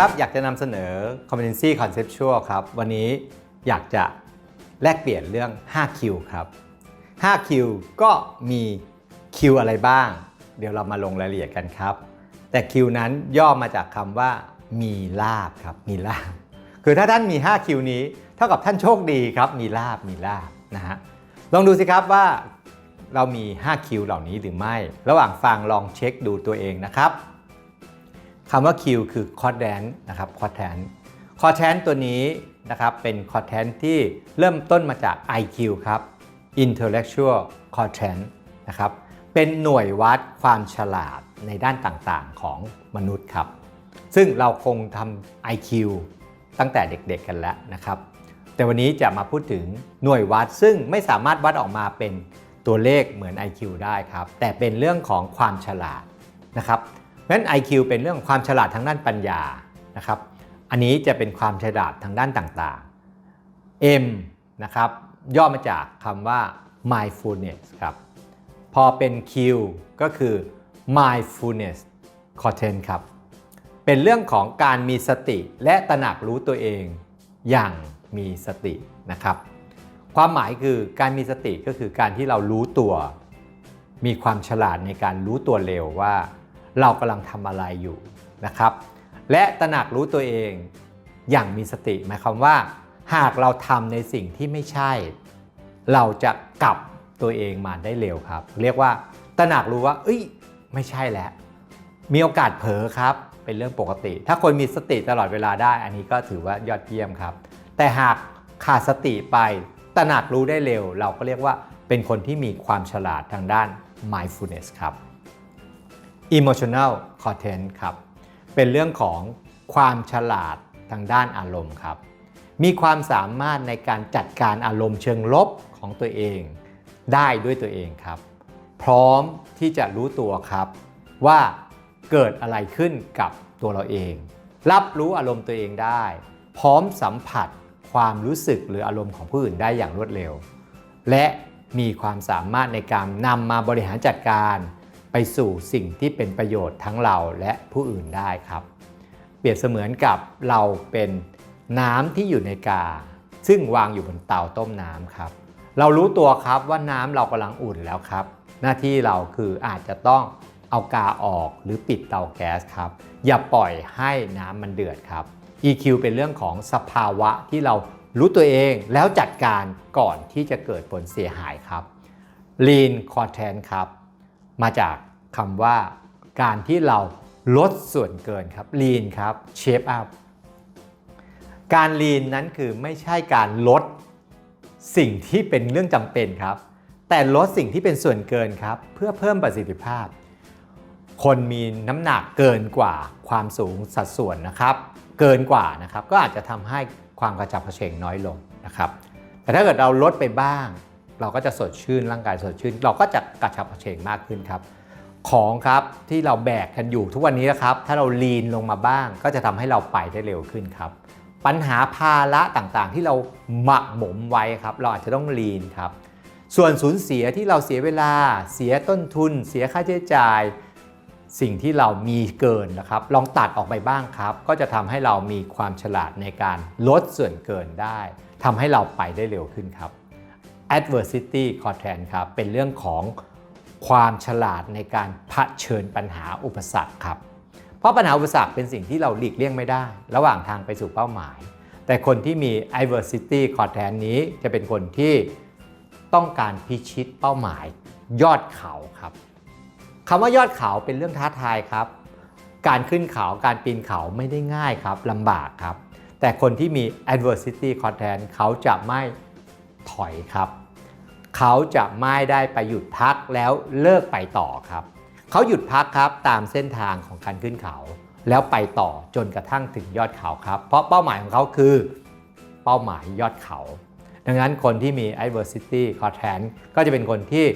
ครับ อยากจะนำเสนอ competency conceptual ครับ วันนี้อยากจะแลกเปลี่ยนเรื่อง 5Q ครับ 5Q ก็มี Q อะไรบ้าง เดี๋ยวเรามาลงรายละเอียดกันครับ แต่ Q นั้นย่อมาจากคำว่า มีลาบครับ มีลาบ คือถ้าท่านมี 5Q นี้ เท่ากับท่านโชคดีครับ มีลาบ มีลาบนะฮะ ลองดูสิครับว่าเรามี 5Q เหล่านี้หรือไม่ ระหว่างฟังลองเช็คดูตัวเองนะครับ คำว่า Q คือ quadrant นะครับ quadrant quadrant ตัวนี้นะครับเป็น quadrant ที่เริ่มต้นมาจาก IQ ครับ intellectual quadrant นะครับเป็นหน่วยวัดความฉลาดในด้านต่างๆของมนุษย์ครับ ซึ่งเราคงทำ IQ ตั้งแต่เด็กๆกันแล้วนะครับ แต่วันนี้จะมาพูดถึงหน่วยวัดซึ่งไม่สามารถวัดออกมาเป็นตัวเลขเหมือน IQ ได้ครับ แต่เป็นเรื่องของความฉลาดนะครับ เพราะฉะนั้น IQ เป็นเรื่องความฉลาดทางด้านปัญญานะครับ อันนี้จะเป็นความฉลาดทางด้านต่างๆ M นะครับย่อมาจากคำว่า mindfulness ครับพอเป็น Q ก็คือ mindfulness content ครับ เป็นเรื่องของการมีสติและตระหนักรู้ตัวเองอย่างมีสตินะครับ ความหมายคือการมีสติก็คือการที่เรารู้ตัว มีความฉลาดในการรู้ตัวเร็วว่า เรากำลังทำอะไรอยู่นะครับ และตระหนักรู้ตัวเองอย่างมีสติหมายความว่า หากเราทำในสิ่งที่ไม่ใช่ เราจะกลับตัวเองมาได้เร็วครับ เรียกว่าตระหนักรู้ว่า เอ้ย ไม่ใช่แล้ว มีโอกาสเผลอครับ เป็นเรื่องปกติ ถ้าคนมีสติตลอดเวลาได้ อันนี้ก็ถือว่ายอดเยี่ยมครับ แต่หากขาดสติไป ตระหนักรู้ได้เร็ว เราก็เรียกว่าเป็นคนที่มีความฉลาดทางด้าน mindfulness ครับ emotional content ครับ เป็นเรื่องของความฉลาดทางด้านอารมณ์ครับ มีความสามารถในการจัดการอารมณ์เชิงลบของตัวเอง ได้ด้วยตัวเองครับ พร้อมที่จะรู้ตัวครับ ว่าเกิดอะไรขึ้นกับตัวเราเอง รับรู้อารมณ์ตัวเองได้ พร้อมสัมผัสความรู้สึกหรืออารมณ์ของผู้อื่นได้อย่างรวดเร็ว และมีความสามารถในการนำมาบริหารจัดการ ไปสู่สิ่งที่เป็นประโยชน์ทั้งเราและผู้อื่นได้ครับ เปรียบเสมือนกับเราเป็นน้ำที่อยู่ในกา ซึ่งวางอยู่บนเตาต้มน้ำครับ เรารู้ตัวครับว่าน้ำเรากำลังอุ่นแล้วครับ หน้าที่เราคืออาจจะต้องเอากาออกหรือปิดเตาแก๊สครับ อย่าปล่อยให้น้ำมันเดือดครับ EQ เป็นเรื่องของสภาวะที่เรารู้ตัวเองแล้วจัดการก่อนที่จะเกิดผลเสียหายครับ Lean Content ครับ มาจากคำว่าการที่เราลดส่วนเกินครับ Lean ครับ Shape Up การ Lean นั้นคือไม่ใช่การลดสิ่งที่เป็นเรื่องจำเป็นครับ แต่ลดสิ่งที่เป็นส่วนเกินครับ เพื่อเพิ่มประสิทธิภาพ คนมีน้ำหนักเกินกว่าความสูงสัดส่วนนะครับ เกินกว่านะครับ ก็อาจจะทำให้ความกระฉับกระเฉงน้อยลงนะครับ แต่ถ้าเกิดเราลดไปบ้าง เราก็จะสดชื่นร่างกายสดชื่น เราก็จะกระฉับกระเฉงมากขึ้นครับ ของครับที่เราแบกกันอยู่ทุกวันนี้นะครับ ถ้าเราลีนลงมาบ้าง ก็จะทำให้เราไปได้เร็วขึ้นครับ ปัญหาภาระต่างๆ ที่เราหมักหมมไว้ครับ เราอาจจะต้องลีนครับ ส่วนสูญเสียที่เราเสียเวลา เสียต้นทุน เสียค่าใช้จ่ายสิ่งที่เรามีเกินนะครับ ลองตัดออกไปบ้างครับ ก็จะทำให้เรามีความฉลาดในการลดส่วนเกินได้ทำให้เราไปได้เร็วขึ้นครับ adversity content ครับ เป็นเรื่องของความฉลาดในการเผชิญปัญหาอุปสรรคครับ เพราะปัญหาอุปสรรคเป็นสิ่งที่เราหลีกเลี่ยงไม่ได้ ระหว่างทางไปสู่เป้าหมาย แต่คนที่มี adversity content นี้จะเป็นคนที่ต้องการพิชิตเป้าหมายยอดเขาครับคำว่ายอดเขาเป็นเรื่องท้าทายครับ การขึ้นเขาการปีนเขาไม่ได้ง่ายครับลำบากครับ แต่คนที่มี adversity content เขาจะไม่ถอยครับ เขาจะไม่ได้ไปหยุดพักแล้วเลิกไปต่อครับ เขาหยุดพักครับตามเส้นทางของการขึ้นเขา แล้วไปต่อจนกระทั่งถึงยอดเขาครับ เพราะเป้าหมายของเขาคือเป้าหมายยอดเขา ดังนั้นคนที่มี adversity content ก็จะเป็นคนที่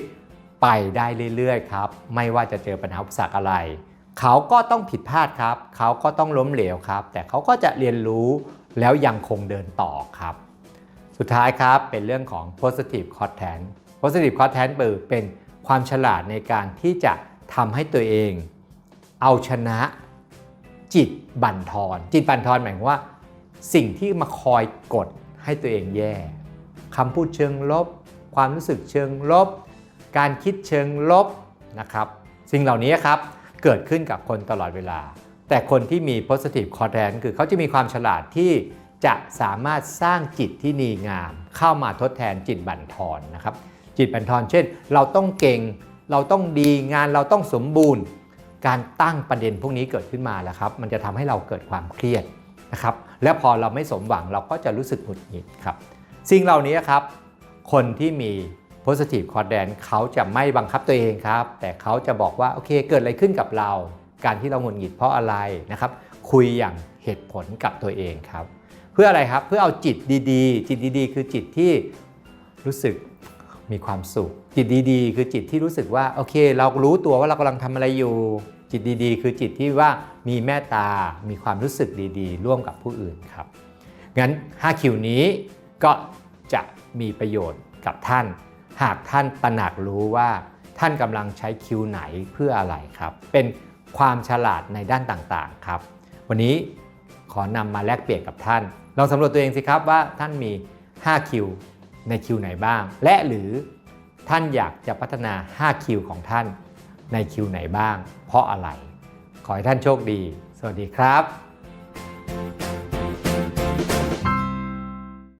ไปได้เรื่อยๆครับ ไม่ว่าจะเจอปัญหาอุปสรรคอะไร เขาก็ต้องผิดพลาดครับ เขาก็ต้องล้มเหลวครับ แต่เขาก็จะเรียนรู้แล้วยังคงเดินต่อครับ สุดท้ายครับเป็นเรื่องของ positive content positive content เป็นความฉลาดในการที่จะทำให้ตัวเอง เอาชนะจิตบั่นทอน จิตบั่นทอนหมายความว่า สิ่งที่มาคอยกดให้ตัวเองแย่คำพูดเชิงลบ ความรู้สึกเชิงลบ การคิดเชิงลบนะครับ สิ่งเหล่านี้ครับเกิดขึ้นกับคนตลอดเวลา แต่คนที่มี positive content คือเขาจะมีความฉลาดที่ จะสามารถสร้างจิตที่ดีงาม เข้ามาทดแทนจิตบั่นทอนนะครับ จิตบั่นทอนเช่น เราต้องเก่ง เราต้องดีงานเราต้องสมบูรณ์ การตั้งประเด็นพวกนี้เกิดขึ้นมาแล้วครับ มันจะทำให้เราเกิดความเครียดนะครับ และพอเราไม่สมหวังเราก็จะรู้สึกหงุดหงิดครับ สิ่งเหล่านี้ครับ คนที่มี positive content เขาจะไม่บังคับตัวเองครับ แต่เขาจะบอกว่าโอเคเกิดอะไรขึ้นกับเรา การที่เราหงุดหงิดเพราะอะไรนะครับ คุยอย่างเหตุผลกับตัวเองครับ เพื่ออะไรครับเพื่อเอาจิตดีๆ จิตดีๆ คือจิตที่รู้สึกมีความสุข จิตดีๆ คือจิตที่รู้สึกว่าโอเค เรารู้ตัวว่าเรากำลังทำอะไรอยู่ จิตดีๆ คือจิตที่ว่ามีเมตตา มีความรู้สึกดีๆ ร่วมกับผู้อื่นครับ งั้น 5 คิวนี้ก็จะมีประโยชน์กับท่าน หากท่านตระหนักรู้ว่าท่านกำลังใช้คิวไหนเพื่ออะไรครับ เป็นความฉลาดในด้านต่างๆครับ วันนี้ ขอนำมาแลกเปลี่ยนกับท่าน ลองสำรวจตัวเองสิครับว่าท่านมี 5 คิวในคิวไหนบ้าง และหรือท่านอยากจะพัฒนา 5 คิวของท่านในคิวไหนบ้าง เพราะอะไร ขอให้ท่านโชคดี สวัสดีครับ